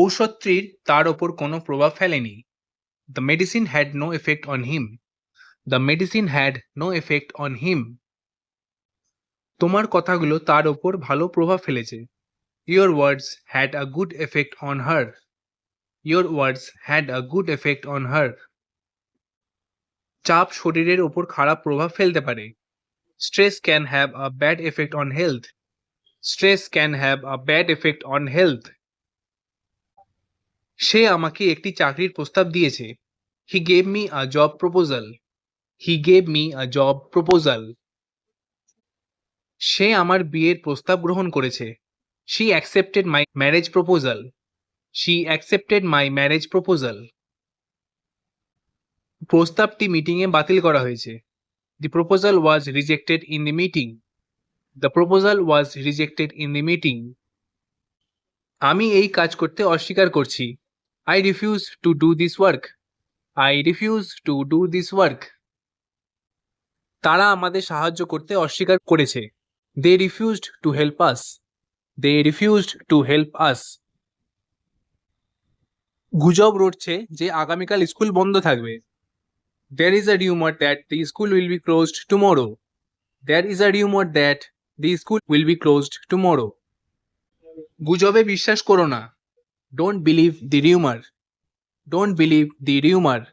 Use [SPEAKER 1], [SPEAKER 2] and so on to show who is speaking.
[SPEAKER 1] ঔষধটির তার ওপর কোনো প্রভাব ফেলেনি। The medicine had no effect on him the medicine had no effect on him তোমার কথাগুলো তার ওপর ভালো প্রভাব ফেলেছে। Your words had a good effect on her your words had a good effect on her চাপ শরীরের ওপর খারাপ প্রভাব ফেলতে পারে। Stress can have a bad effect on health stress can have a bad effect on health সে আমাকে একটি চাকরির প্রস্তাব দিয়েছে। He gave me a job proposal he gave me a job proposal সে আমার বিয়ের প্রস্তাব গ্রহণ করেছে। She accepted my marriage proposal she accepted my marriage proposal প্রস্তাবটি মিটিংয়ে বাতিল করা হয়েছে। The proposal was rejected in the meeting the proposal was rejected in the meeting আমি এই কাজ করতে অস্বীকার করছি। I refuse to do this work I refuse to do this work তারা আমাদের সাহায্য করতে অস্বীকার করেছে। They refused to help us they refused to help us গুজব রটছে যে আগামীকাল স্কুল বন্ধ থাকবে। There is a rumour that the school will be closed tomorrow there is a rumour that the school will be closed tomorrow গুজবে বিশ্বাস করো না। Don't believe the rumor. Don't believe the rumor.